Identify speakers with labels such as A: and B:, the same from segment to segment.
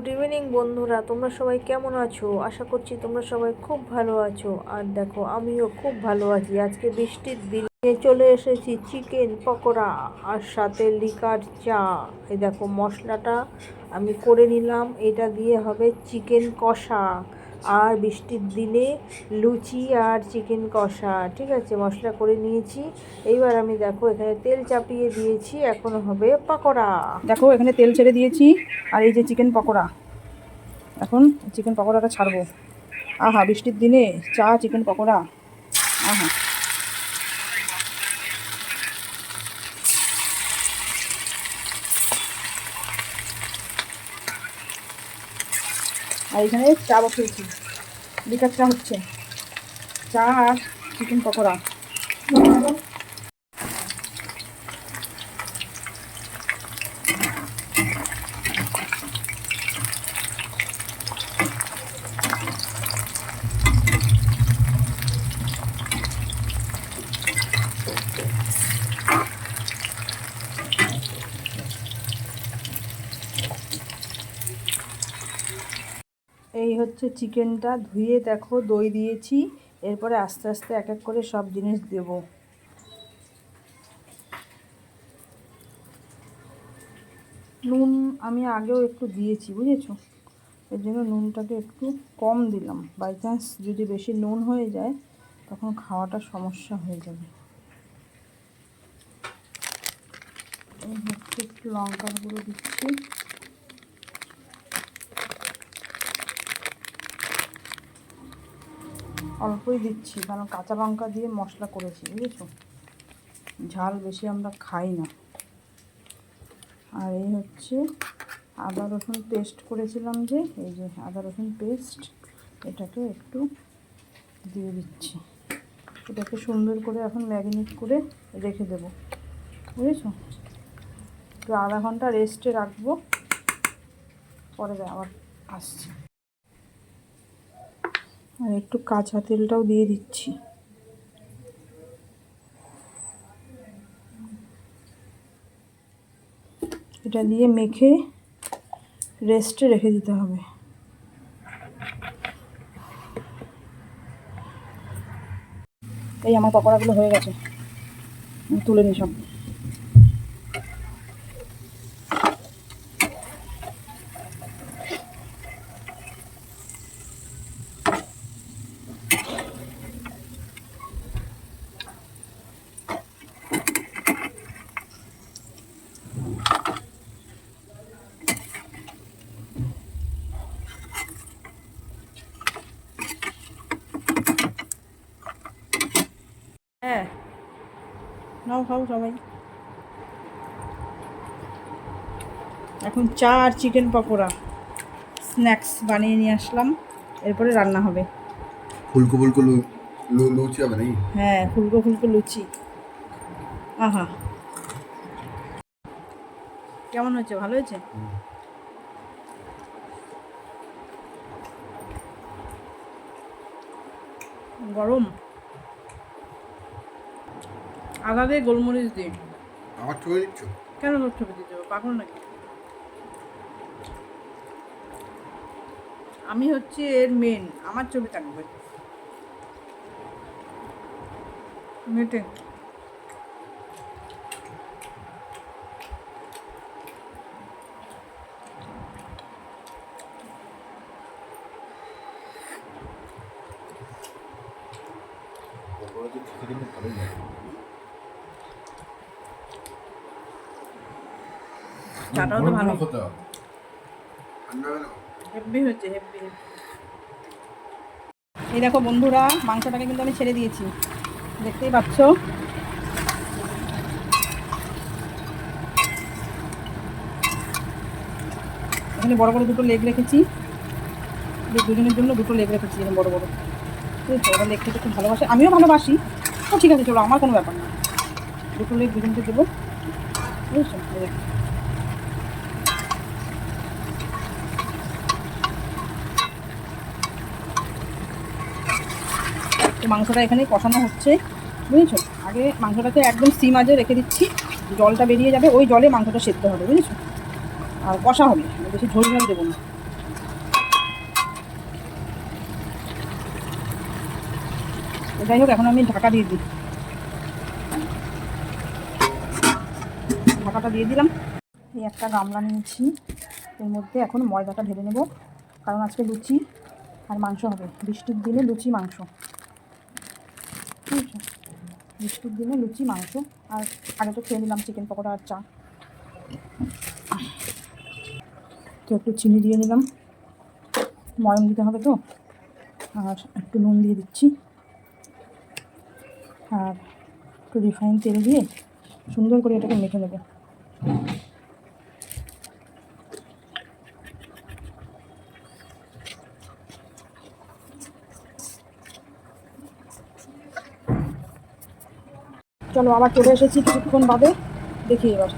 A: Good evening বন্ধুরা। তোমরা সবাই কেমন আছো? আশা করছি তোমরা সবাই খুব ভালো আছো। আর দেখো, আমিও খুব ভালো আছি। আজকে বৃষ্টির দিনে চলে এসেছি চিকেন পকোড়া আর সাথে লিকার চা। এই দেখো, মশলাটা আমি করে নিলাম। এটা দিয়ে হবে চিকেন কষা। আর বৃষ্টির দিনে লুচি আর চিকেন কষা, ঠিক আছে? মশলা করে নিয়েছি। এইবার আমি দেখো এখানে তেল চাপিয়ে দিয়েছি, এখন হবে পকোড়া।
B: দেখো, এখানে তেল ছেড়ে দিয়েছি, আর এই যে চিকেন পকোড়া। এখন চিকেন পকোড়াটা ছাড়বো। আহা, বৃষ্টির দিনে চা চিকেন পকোড়া। আহা। আর এখানে চা বসিয়েছি। বিকাশ চা হচ্ছে চা আর চিকেন পকোড়া এই হচ্ছে চিকেনটা ধুয়ে দেখো, দই দিয়েছি। এরপরে আস্তে আস্তে এক এক করে সব জিনিস দেব। নুন আমি আগেও একটু দিয়েছি, বুঝেছ? এর জন্য নুনটাকে একটু কম দিলাম। বাই চান্স যদি বেশি নুন হয়ে যায়, তখন খাওয়াটা সমস্যা হয়ে যাবে। একটু লঙ্কার গুঁড়ো দিচ্ছি। অল্পই দিচ্ছি, কারণ কাঁচা লঙ্কা দিয়ে মশলা করেছি, বুঝেছ? ঝাল বেশি আমরা খাই না। আর এই হচ্ছে আদা রসুন পেস্ট করেছিলাম যে, এই যে আদা রসুন পেস্ট এটাকে একটু দিয়ে দিচ্ছি। এটাকে সুন্দর করে এখন ম্যারিনেট করে রেখে দেব, বুঝেছ? একটু আধা ঘণ্টা রেস্টে রাখব, পরে আবার আসছি। আর একটু কাঁচা তেলটাও দিয়ে দিচ্ছি। এটা দিয়ে মেখে রেস্টে রেখে দিতে হবে। এই আমার পকোড়াগুলো হয়ে গেছে। তুলে নিই সব হ্যাঁ নাও খাও সবাই। এখন চা আর চিকেন পকোড়া স্ন্যাক্স বানিয়ে নিয়ে আসলাম। এরপরে রান্না হবে।
C: ফুলকো ফুলকো লুচি হবে নাকি?
B: হ্যাঁ ফুলকো ফুলকো লুচি। আহা। কেমন হয়েছে? ভালো হয়েছে? গরম? আদা দিয়ে গোলমরিচ দিয়ে।
C: আমার ছবি দিচ্ছ?
B: কেন তোর ছবি দিতে হবে? পাগল নাকি? আমি হচ্ছে এর মেন আমার ছবি থাকবে। মেটে।
C: ভালোই লাগে।
B: চাটাও তো ভালো। হেভি হচ্ছে হেভি এই দেখো বন্ধুরা মাংসটাকে কিন্তু আমি ছেড়ে দিয়েছি। দেখতেই পাচ্ছ? এখানে বড় বড় দুটো লেগ রেখেছি। দুজনের জন্য দুটো লেগ রেখেছি এখানে বড় বড়। বুঝেছ ওরা লেগ খেতে খুব ভালোবাসে। আমিও ভালোবাসি। তো ঠিক আছে চলো আমার কোনো ব্যাপার না। দুটো লেগ দুজনকে দেবো। বুঝেছ মাংসটা এখানে কষানো হচ্ছে, বুঝেছ? আগে মাংসটাকে একদম সিম মাঝে রেখে দিচ্ছি, জলটা বেরিয়ে যাবে, ওই জলে মাংসটা সেদ্ধ হবে, বুঝেছ? আর কষা হবে বেশি ঝোল ঝোল দেবো না। যাই হোক, এখন আমি ঢাকা দিয়ে দিই। ঢাকাটা দিয়ে দিলাম। এই একটা গামলা নিয়েছি, এর মধ্যে এখন ময়দাটা ঢেলে নেব, কারণ আজকে লুচি আর মাংস হবে, বৃষ্টির দিনে লুচি মাংস। ঠিক দিলে লুচি, মাংস আর আগে তো খেয়ে নিলাম চিকেন পকোড়া আর চা। তো একটু চিনি দিয়ে নিলাম। ময়ম দিতে হবে তো। আর একটু নুন দিয়ে দিচ্ছি। আর একটু রিফাইন তেল দিয়ে সুন্দর করে এটাকে মেখে নেব। চলো, আবার চলে এসেছি কিছুক্ষণ বাদে। দেখি এবার।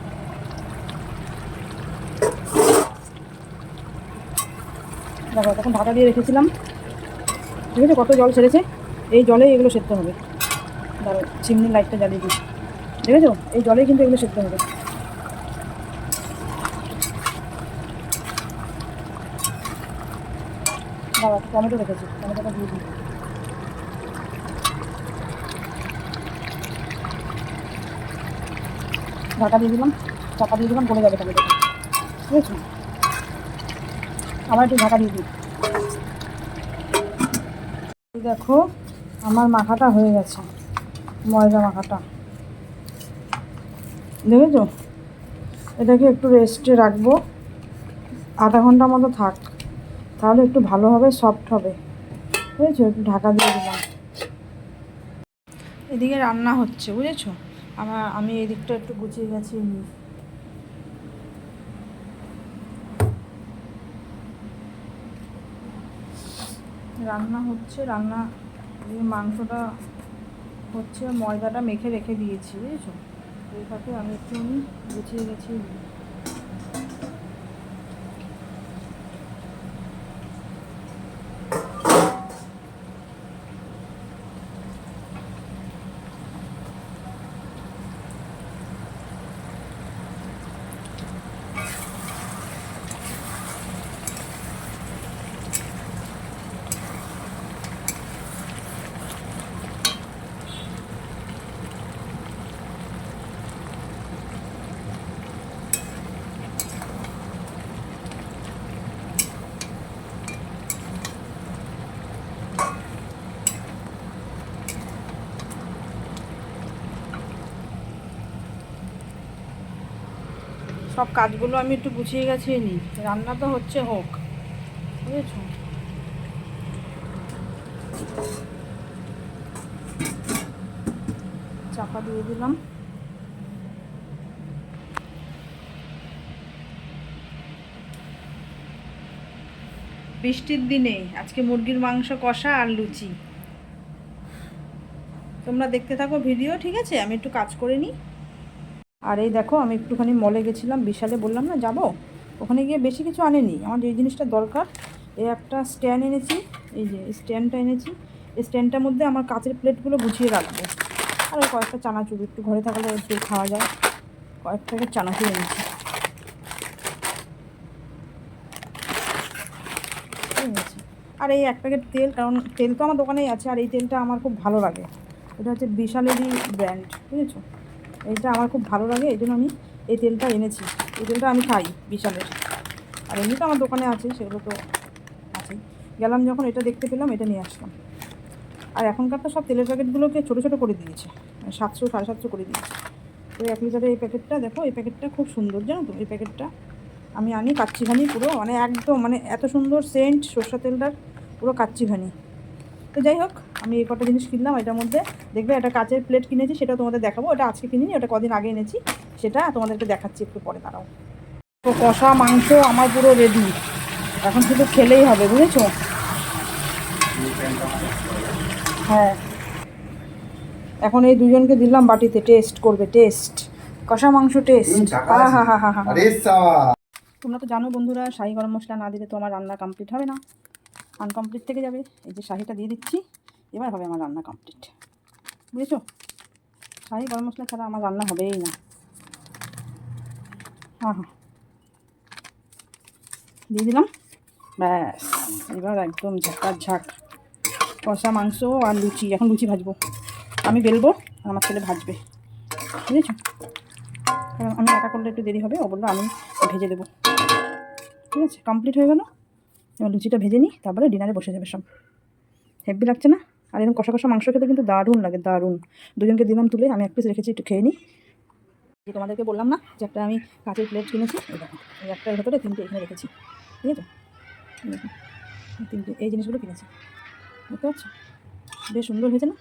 B: দেখো, তখন ঢাকা দিয়ে রেখেছিলাম। ঠিক আছে, কত জল ছেড়েছে? এই জলে এগুলো সেদ্ধ হবে। ধরো চিমনির লাইটটা জ্বালিয়ে দিই। দেখেছ এই জলেই কিন্তু এগুলো সেদ্ধ হবে। বাবা টমেটো রেখেছি, টমেটোটা দিয়ে দিই। ঢাকা দিয়ে দিলাম চাপা দিয়ে দিলাম গলে যাবে টমেটোটা ঠিক আবার একটু ঢাকা দিয়ে দিই। দেখো, আমার মাখাটা হয়ে গেছে, ময়দা মাখাটা। দেখেছ? এটাকে একটু রেস্টে রাখব। আধা ঘণ্টা মতো থাক, তাহলে একটু ভালো হবে সফট হবে। বুঝেছ? একটু ঢাকা দিয়ে দিলাম। এদিকে রান্না হচ্ছে, বুঝেছ? আমার, আমি এদিকটা একটু গুছিয়ে গেছি রান্না হচ্ছে, রান্না মাংসটা হচ্ছে, ময়দাটা মেখে রেখে দিয়েছি, বুঝেছ? এইভাবে আমি একটু গুছিয়ে গেছি সব কাজগুলো আমি একটু গুছিয়ে গেছি নিই। রান্না তো হচ্ছে হোক, বুঝেছ? চাপা দিয়ে দিলাম। বৃষ্টির দিনে আজকে মুরগির মাংস কষা আর লুচি। তোমরা দেখতে থাকো ভিডিও, ঠিক আছে? আমি একটু কাজ করে নিই। আর এই দেখো, আমি একটুখানি মলে গেছিলাম, বিশালে বললাম না যাব? ওখানে গিয়ে বেশি কিছু আনেনি। আমার যে জিনিসটা দরকার এই একটা স্ট্যান্ড এনেছি, এই যে স্ট্যান্ডটা এনেছি, এই স্ট্যান্ডটার মধ্যে আমার কাঁচের প্লেটগুলো গুছিয়ে রাখব। আর ওই কয়েকটা চানাচুর, একটু ঘরে থাকলে একটু খাওয়া যায়। কয়েক প্যাকেট চানাচুর এনেছি। আর এই এক প্যাকেট তেল, কারণ তেল তো আমার দোকানেই আছে, আর এই তেলটা আমার খুব ভালো লাগে। এটা হচ্ছে বিশালেরই ব্র্যান্ড বুঝেছ? এইটা আমার খুব ভালো লাগে, এই জন্য আমি এই তেলটা এনেছি। এই তেলটা আমি খাই বিশালের। আর এমনি তো আমার দোকানে আছে, সেগুলো তো আছেই। গেলাম যখন, এটা দেখতে পেলাম, এটা নিয়ে আসলাম। আর এখনকার তো সব তেলের প্যাকেটগুলোকে ছোটো ছোটো করে দিয়েছে মানে সাতশো, সাড়ে সাতশো করে দিয়েছে। তো এক লিটারের এই প্যাকেটটা, দেখো, এই প্যাকেটটা খুব সুন্দর, জানো তো, এই প্যাকেটটা। আমি আনি কাচ্চিঘানি পুরো মানে একদম মানে এত সুন্দর সেন্ট সর্ষা তেলটার, পুরো কাচ্চিঘানি। তো যাই হোক আমি এই কটা জিনিস কিনলাম এটার মধ্যে দেখবে একটা কাচের প্লেট কিনেছি সেটা তোমাদের দেখাবো ওটা আজকে কিনিনি ওটা কদিন আগে এনেছি সেটা তোমাদেরকে দেখাচ্ছি একটু পরে দাঁড়াও। তো কষা মাংস আমার পুরো রেডি এখন শুধু খেলেই হবে বুঝেছ? হ্যাঁ। এখন এই দুজনকে দিলাম বাটিতে টেস্ট করবে টেস্ট কষা মাংস টেস্ট তোমরা তো জানো বন্ধুরা শাহি গরম মশলা না দিলে তো আমার রান্না কমপ্লিট হবে না। আনকমপ্লিট থেকে যাবে। এই যে শাহিটা দিয়ে দিচ্ছি। এবার হবে আমার রান্না কমপ্লিট বুঝেছ? শাহি গরম মশলা ছাড়া আমার রান্না হবেই না। হ্যাঁ হ্যাঁ। দিয়ে দিলাম। ব্যাস, এবার একদম ঝাঁকার ঝাঁক কষা মাংস আর লুচি। এখন লুচি ভাজবো। আমি বেলবো আর আমার ছেলে ভাজবে। বুঝেছ? কারণ আমি একা করলে একটু দেরি হবে। ও বলল, আমি ভেজে দেবো। ঠিক আছে? কমপ্লিট হয়ে গেল। এবার লুচিটা ভেজে নিই। তারপরে ডিনারে বসে যাবে সব। হেভি লাগছে না? আর এরকম কষা কষা মাংস খেতে কিন্তু দারুণ লাগে, দারুণ। দুজনকে দিলাম তুলে, আমি এক পিস রেখেছি, একটু খেয়ে নিই তোমাদেরকে বললাম না, যে একটা আমি কাঁচের প্লেট কিনেছি, এই একটার ভেতরে তিনটে এখানে রেখেছি, ঠিক আছে? তিনটে, এই জিনিসগুলো কিনেছি, বুঝতে পারছ? বেশ সুন্দর হয়েছে না?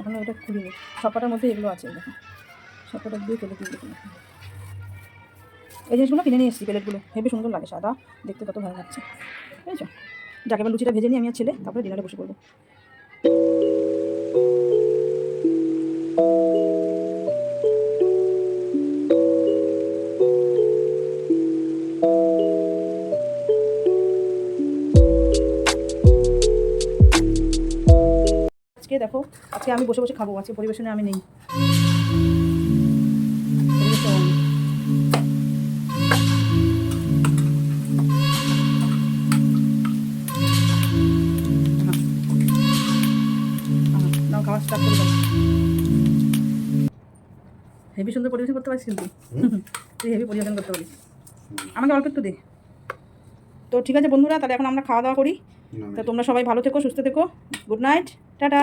B: এখনও এটা খুলিনি, সবকটার মধ্যে এগুলো আছে দেখো, সবকটা দিয়ে ফেলে দিয়ে এই জিনিসগুলো কিনে নিয়ে এসেছি প্লেটগুলো হেবি সুন্দর লাগে সাদা, দেখতে কত ভালো লাগছে, বুঝেছ? যাকে এবার লুচিটা ভেজে নিই, আমি আর ছেলে, তারপরে ডিনারে বসে পড়ব। আজকে দেখো, আজকে আমি বসে বসে খাব, আজকে পরিবেশনে আমি নেই। করে হেভি সুন্দর পরিবেশন করতে পারিস কিন্তু। তুই হেভি পরিবেশন করতে পারিস। আমাকে অল্প একটু দে। তো ঠিক আছে বন্ধুরা তাহলে এখন আমরা খাওয়া দাওয়া করি। তা তোমরা সবাই ভালো থেকো সুস্থ থেকো। Good night tata.